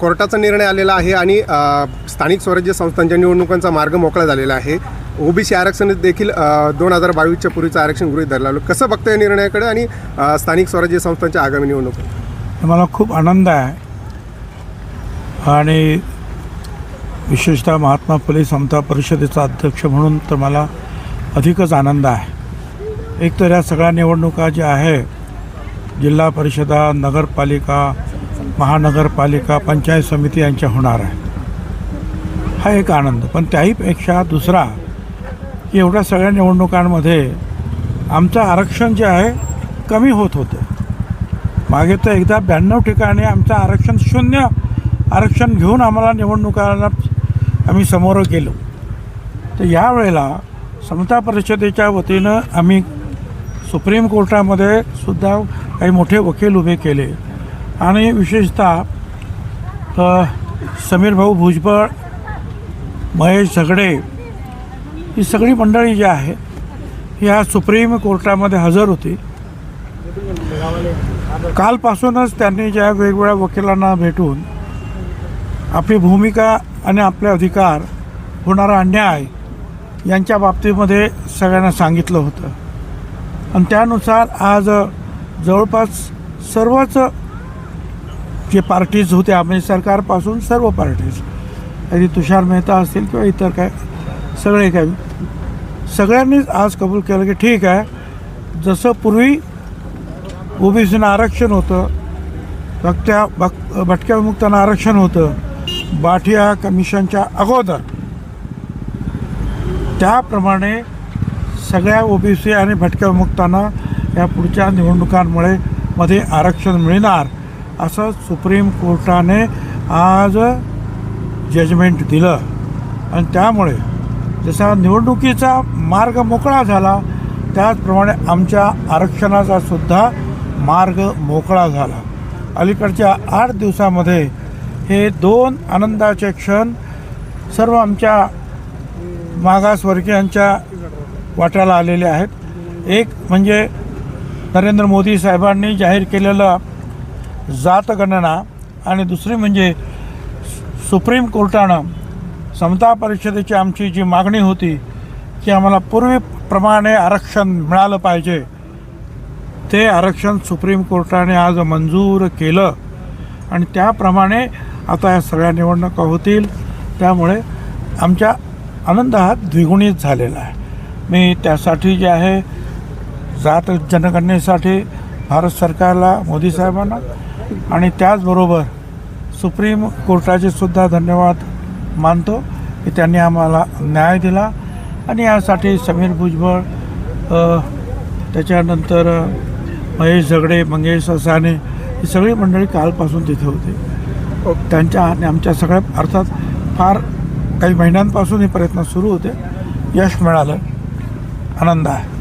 कोर्टाचा निर्णय आलेला आहे आणि स्थानिक स्वराज्य संस्थांच्या निवडणुकांचा मार्ग मोकळा झालेला आहे. ओबीसी आरक्षण देखील दोन हजार बावीसच्या पूर्वीचं आरक्षण गृहित धरलं कसं बघतं या निर्णयाकडे आणि स्थानिक स्वराज्य संस्थांच्या आगामी निवडणूक? मला खूप आनंद आहे. आणि विशेषतः महात्मा फुले समता परिषदेचा अध्यक्ष म्हणून तर मला अधिकच आनंद आहे. एक तर या सगळ्या निवडणुका ज्या आहे जिल्हा परिषदा नगरपालिका महानगरपालिका पंचायत समिती यांच्या होणार आहे. हा एक आनंद. पण त्याहीपेक्षा दुसरा की एवढ्या सगळ्या निवडणुकांमध्ये आमचं आरक्षण जे आहे कमी होत होतं. मागे तर एकदा ब्याण्णव ठिकाणी आमचं आरक्षण शून्य आरक्षण घेऊन आम्हाला निवडणुकांना आम्ही समोर गेलो. तर यावेळेला समता परिषदेच्या वतीनं आम्ही सुप्रीम कोर्टामध्ये सुद्धा काही मोठे वकील उभे केले. आणि विशेषतः समीर भाऊ भुजबळ महेश झगडे ही सगळी मंडळी जी आहे ह्या सुप्रीम कोर्टामध्ये हजर होती. कालपासूनच त्यांनी ज्या वेगवेगळ्या वकिलांना भेटून आपली भूमिका आणि आपले अधिकार होणारा अन्याय यांच्या बाबतीमध्ये सगळ्यांना सांगितलं होतं. आणि त्यानुसार आज जवळपास सर्वच जे पार्टीज होत्या म्हणजे सरकारपासून सर्व पार्टीज अगदी तुषार मेहता असतील किंवा इतर काय सगळे काय सगळ्यांनीच आज कबूल केलं की ठीक आहे जसं पूर्वी ओबीसीनं आरक्षण होतं भक्त्या भक भटक्या विमुक्तांना आरक्षण होतं बाठिया कमिशनच्या अगोदर त्याप्रमाणे सगळ्या ओबीसी आणि भटक्या विमुक्तांना या पुढच्या निवडणुकांमुळे मध्ये आरक्षण मिळणार. असं सुप्रीम कोर्टाने आज जजमेंट दिलं. आणि त्यामुळे जसा निवडणुकीचा मार्ग मोकळा झाला त्याचप्रमाणे आमच्या आरक्षणाचा सुद्धा मार्ग मोकळा झाला. अलीकडच्या आठ दिवसामध्ये हे दोन आनंदाचे क्षण सर्व आमच्या मागासवर्गीयांच्या वाट्याला आलेले आहेत. एक म्हणजे नरेंद्र मोदी साहेबांनी जाहीर केलेलं जातगणना आणि दुसरी म्हणजे सुप्रीम कोर्टानं समता परिषदेची आमची जी मागणी होती की आम्हाला पूर्वीप्रमाणे आरक्षण मिळालं पाहिजे ते आरक्षण सुप्रीम कोर्टाने आज मंजूर केलं. आणि त्याप्रमाणे आता या सगळ्या निवडणुका होतील त्यामुळे आमच्या आनंद हा द्विगुणित झालेला आहे. मी त्यासाठी जे आहे जात जनगणनेसाठी भारत सरकारला मोदी साहेबांना आणि त्याचबरोबर सुप्रीम कोर्टाचे सुद्धा धन्यवाद मानतो की त्यांनी आम्हाला न्याय दिला. आणि यासाठी समीर भुजबळ त्याच्यानंतर महेश झगडे मंगेश असाने ही सगळी मंडळी कालपासून तिथे होते. त्यांच्या आणि आमच्या सगळ्या अर्थात फार काही महिन्यांपासून हे प्रयत्न सुरू होते. यश मिळालं. आनंद आहे.